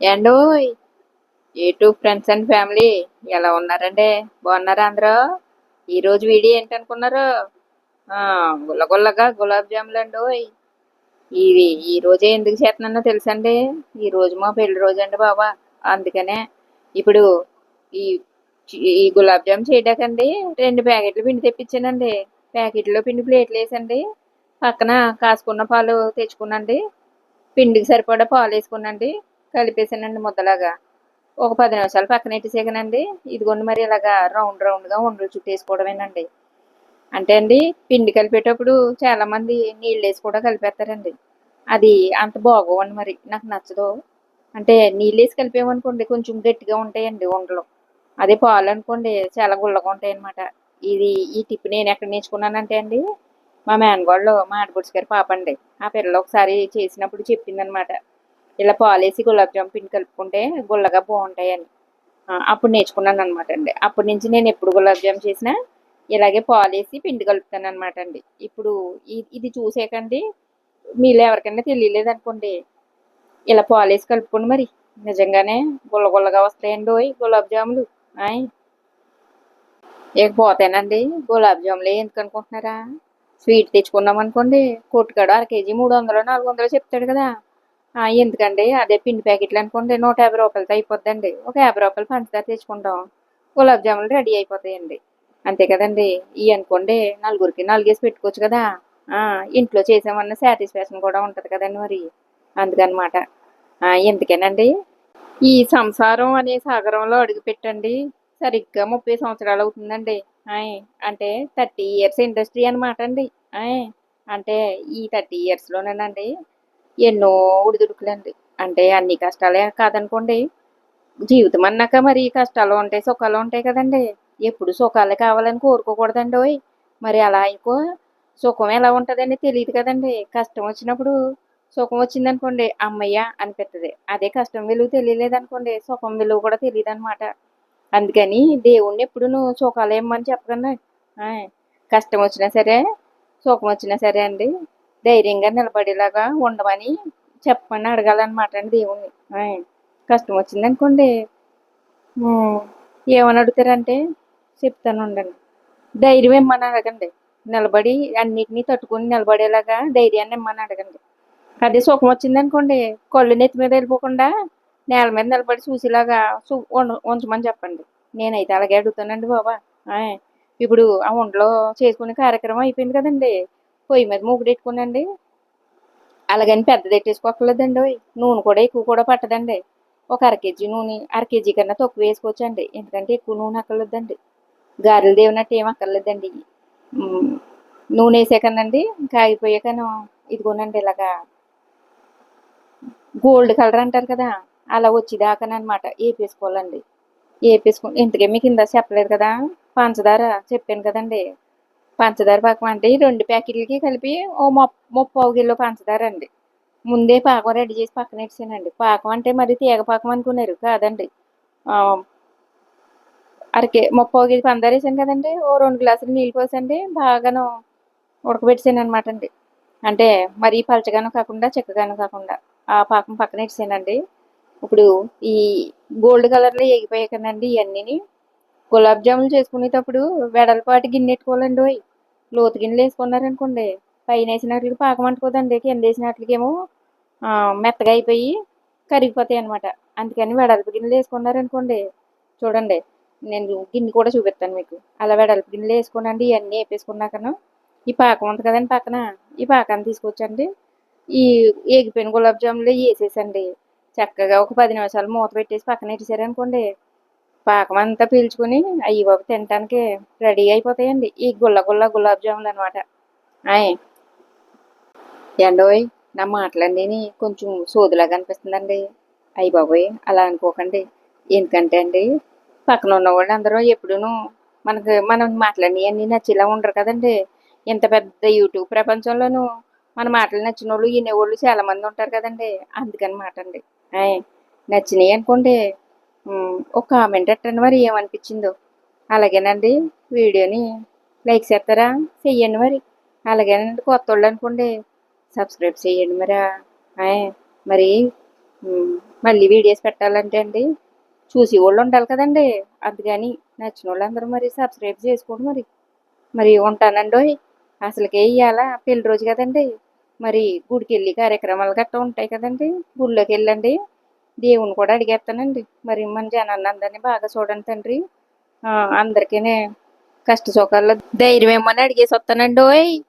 ఏండోయ్ YouTube friends and family ఎలా ఉన్నారండి? బాగున్నారా అందరూ? ఈరోజు వీడియో ఏంటనుకున్నారు? గుల్లగుల్లగా గులాబ్ జాములు అండి ఇవి ఈ రోజే ఎందుకు చేస్తున్నానో తెలుసండి? ఈ రోజు మా పెళ్ళి రోజు అండి బాబా అందుకనే ఇప్పుడు ఈ ఈ గులాబ్ జామ్ చేయడాకండి రెండు ప్యాకెట్లు పిండి తెప్పించానండి. ప్యాకెట్లో పిండి ప్లేట్లు వేసండి. పక్కన కాసుకున్న పాలు తెచ్చుకున్నాండి పిండికి సరిపడా పాలు వేసుకున్నాండి కలిపేసానండి ముద్దలాగా. ఒక పది నిమిషాలు పక్కన పెట్టేసాకనండి ఇదిగోండి మరి ఇలాగా రౌండ్ రౌండ్గా ఉండలు చుట్టేసుకోవడమేనండి. అంటే అండి పిండి కలిపేటప్పుడు చాలామంది నీళ్ళు వేసి కూడా కలిపేస్తారండి. అది అంత బాగోవండి మరి నాకు నచ్చదు. అంటే నీళ్ళు వేసి కలిపేమనుకోండి కొంచెం గట్టిగా ఉంటాయండి ఉండలు. అదే పాలు అనుకోండి చాలా గుల్లగా ఉంటాయి అనమాట ఇది ఈ టిప్ నేను ఎక్కడ నేర్చుకున్నానంటే అండి మా మేనగోళ్ళు మా ఆడపడుచు గారి పాప అండి ఆ పిల్లలు ఒకసారి చేసినప్పుడు చెప్పిందనమాట ఇలా పాలేసి గులాబ్ జామ్ పిండి కలుపుకుంటే గుల్లగా బాగుంటాయని. అప్పుడు నేర్చుకున్నాను అనమాట అండి. అప్పటి నుంచి నేను ఎప్పుడు గులాబ్ జామ్ చేసినా ఇలాగే పాలేసి పిండి కలుపుతాను అనమాట అండి. ఇప్పుడు ఇది చూసాకండి మీలో ఎవరికైనా తెలియలేదు అనుకోండి ఇలా పాలేసి కలుపుకోండి మరి. నిజంగానే గుల్ల గుల్లగా వస్తాయండి ఓయ్ గులాబ్ జాములు. ఆయ్. ఇక పోతానండి గులాబ్ జాములే ఎందుకు అనుకుంటున్నారా? స్వీట్ తెచ్చుకున్నాం అనుకోండి కొట్టుకాడు అర కేజీ మూడు వందలు నాలుగు వందలు చెప్తాడు కదా. ఎందుకండి? అదే పిండి ప్యాకెట్లు అనుకోండి నూట యాభై రూపాయలతో అయిపోద్దండి. ఒక యాభై రూపాయలు పంచదార తెచ్చుకుంటాం. గులాబ్ జాములు రెడీ అయిపోతాయండి. అంతే కదండి? ఇవి అనుకోండి నలుగురికి నాలుగేసి పెట్టుకోవచ్చు కదా? ఇంట్లో చేసామన్న సాటిస్ఫాక్షన్ కూడా ఉంటుంది కదండి మరి. అందుకనమాట. ఎందుకేనండి? ఈ సంసారం అనే సాగరంలో అడుగు పెట్టండి. సరిగ్గా ముప్పై సంవత్సరాలు అవుతుందండి. ఆయ్ అంటే థర్టీ ఇయర్స్ ఇండస్ట్రీ అనమాట అండి. అంటే ఈ థర్టీ ఇయర్స్లోనేనండి ఎన్నో ఉడిదుడుకులండి అంటే అన్ని కష్టాలే కాదనుకోండి. జీవితం అన్నాక మరి కష్టాలు ఉంటాయి సుఖాలు ఉంటాయి కదండి. ఎప్పుడు సుఖాలే కావాలని కోరుకోకూడదండి ఓయ్. మరి అలా ఇంకో సుఖం ఎలా ఉంటుందని తెలియదు కదండి. కష్టం వచ్చినప్పుడు సుఖం వచ్చిందనుకోండి అమ్మయ్య అనిపిస్తుంది అదే కష్టం విలువ తెలియలేదు అనుకోండి సుఖం విలువ కూడా తెలియదు అనమాట అందుకని దేవుణ్ణి ఎప్పుడు నువ్వు సుఖాలు ఏమని చెప్పకండి కష్టం వచ్చినా సరే సుఖం వచ్చినా సరే అండి. ధైర్యంగా నిలబడేలాగా ఉండమని చెప్పమని అడగాలన్నమాట అండి దేవుణ్ణి. కష్టం వచ్చిందనుకోండి ఏమని అడుగుతారంటే చెప్తాను ఉండండి. ధైర్యం ఇమ్మని అడగండి. నిలబడి అన్నిటినీ తట్టుకుని నిలబడేలాగా ధైర్యాన్ని ఇమ్మని అడగండి. అదే సుఖం వచ్చిందనుకోండి కళ్ళు నెత్తి మీద వెళ్ళిపోకుండా నేల మీద నిలబడి చూసేలాగా చూ ఉంచమని చెప్పండి. నేనైతే అలాగే అడుగుతానండి బాబా. ఆయ్, ఇప్పుడు ఆ ఒంట్లో చేసుకునే కార్యక్రమం అయిపోయింది కదండి. పొయ్యి మీద మూగుడెట్టుకునండి అలాగని పెద్దది పెట్టేసుకోకర్లేదండి ఓయ్. నూనె కూడా ఎక్కువ కూడా పట్టదండి. ఒక అర కేజీ నూనె అర కేజీ కన్నా తక్కువ వేసుకోవచ్చండి. ఎందుకంటే ఎక్కువ నూనె అక్కర్లేదండి. గారెలు దేవునట్టు ఏం అక్కర్లేదండి. నూనె వేసాకనండి కాగిపోయాకను ఇదిగోనండి ఇలాగా గోల్డ్ కలర్ అంటారు కదా అలా వచ్చేదాకానమాట వేపేసుకోవాలండి వేపేసుకో ఇంతకే మీకు ఇందా చెప్పలేదు కదా పంచదార చెప్పాను కదండి. పంచదార పాకం అంటే ఈ రెండు ప్యాకెట్లకి కలిపి ఓ ముప్పావు కిలో పంచదార అండి. ముందే పాకం రెడీ చేసి పక్కన పెట్టానండి పాకం అంటే మరి తీగ పాకం అనుకున్నారు కాదండి. అరకే ముప్పావు కేజీ పంచదార వేసాను కదండి ఓ రెండు గ్లాసులు నీళ్ళు పోసండి బాగాను ఉడకబెట్టేసాను అనమాట అండి. అంటే మరీ పలచగాను కాకుండా చెక్కగాను కాకుండా ఆ పాకం పక్కన పెట్టానండి ఇప్పుడు ఈ గోల్డ్ కలర్లో ఎగిపోయాకనండి ఇవన్నీ గులాబ్ జాములు చేసుకునేటప్పుడు వెడల్పాటి గిన్నె పెట్టుకోవాలండి లోతు గిన్నెలు వేసుకున్నారనుకోండి పైన వేసినట్లకి పాకం అంటుకోదండి కింద వేసినట్లకేమో మెత్తగా అయిపోయి కరిగిపోతాయి అనమాట అందుకని వెడల్పు గిన్నెలు వేసుకున్నారనుకోండి చూడండి నేను గిన్నె కూడా చూపిస్తాను మీకు. అలా వెడల్పు గిన్నెలు వేసుకోనండి ఇవన్నీ వేపేసుకున్నాకను. ఈ పాకం ఉంది కదండి పక్కన ఈ పాకాన్ని తీసుకొచ్చండి. ఈ ఎగిపోయిన గులాబ్ జాములు వేసేసండి. చక్కగా ఒక పది నిమిషాలు మూత పెట్టేసి పక్కన పెట్టేసారనుకోండి పాకం అంతా పీల్చుకుని అయ్యి బాబు తినటానికి రెడీ అయిపోతాయండి. ఈ గుల్ల గుల్ల గులాబ్ జాములు అనమాట ఆయ్. ఎండోయ్ నా మాటలన్నీ కొంచెం సోదులాగా అనిపిస్తుందండి అయ్యి బాబోయ్ అలా అనుకోకండి. ఎందుకంటే అండి పక్కన ఉన్న వాళ్ళు అందరూ ఎప్పుడూను మనకు మనం మాటలన్నీ అన్నీ నచ్చేలా ఉండరు కదండి. ఇంత పెద్ద యూట్యూబ్ ప్రపంచంలోనూ మన మాటలు నచ్చిన వాళ్ళు వినేవాళ్ళు చాలా మంది ఉంటారు కదండి. అందుకని మాట అండి ఆయ్ నచ్చినాయి అనుకోండి ఒక కామెంట్ పెట్టండి మరి ఏమనిపించిందో. అలాగేనండి వీడియోని లైక్ చేస్తారా? చెయ్యండి మరి. అలాగేనండి కొత్త వాళ్ళు అనుకోండి సబ్స్క్రైబ్ చేయండి మరి. మరి మళ్ళీ వీడియోస్ పెట్టాలంటే అండి చూసి వాళ్ళు ఉండాలి కదండి. అందుకని నచ్చిన వాళ్ళందరూ మరి సబ్స్క్రైబ్ చేసుకోండి మరి. మరి ఉంటానండి అసలుకే ఇవ్వాలా పెళ్ళి రోజు కదండి. మరి గుడికి వెళ్ళి కార్యక్రమాలు గట్టా ఉంటాయి కదండి. గుడిలోకి వెళ్ళండి. దేవుని కూడా అడిగేస్తానండి. మరి మన జనాన్ని అందరినీ బాగా చూడండి తండ్రి. ఆ, కష్ట సుఖాల్లో ధైర్యం ఏమని అడిగేసి వస్తానండి ఓయ్.